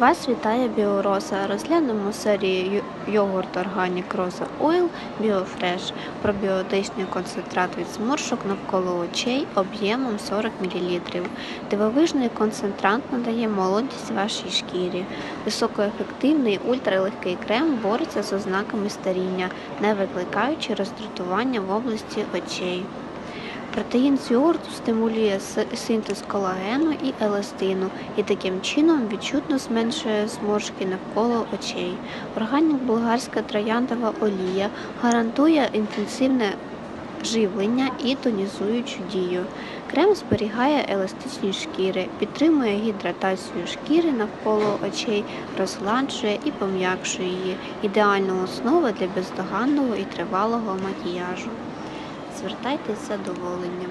Вас вітає Біороса. Розглянемо серію йогурт Organic Rosa Oil BioFresh. Пробіотичний концентрат від зморшок навколо очей об'ємом 40 мл. Дивовижний концентрант надає молодість вашій шкірі. Високоефективний ультралегкий крем бореться з ознаками старіння, не викликаючи роздратування в області очей. Протеїн з йогурту стимулює синтез колагену і еластину і таким чином відчутно зменшує зморшки навколо очей. Органік болгарська трояндова олія гарантує інтенсивне живлення і тонізуючу дію. Крем зберігає еластичність шкіри, підтримує гідратацію шкіри навколо очей, розгладжує і пом'якшує її. Ідеальна основа для бездоганного і тривалого макіяжу звертайтеся з задоволенням.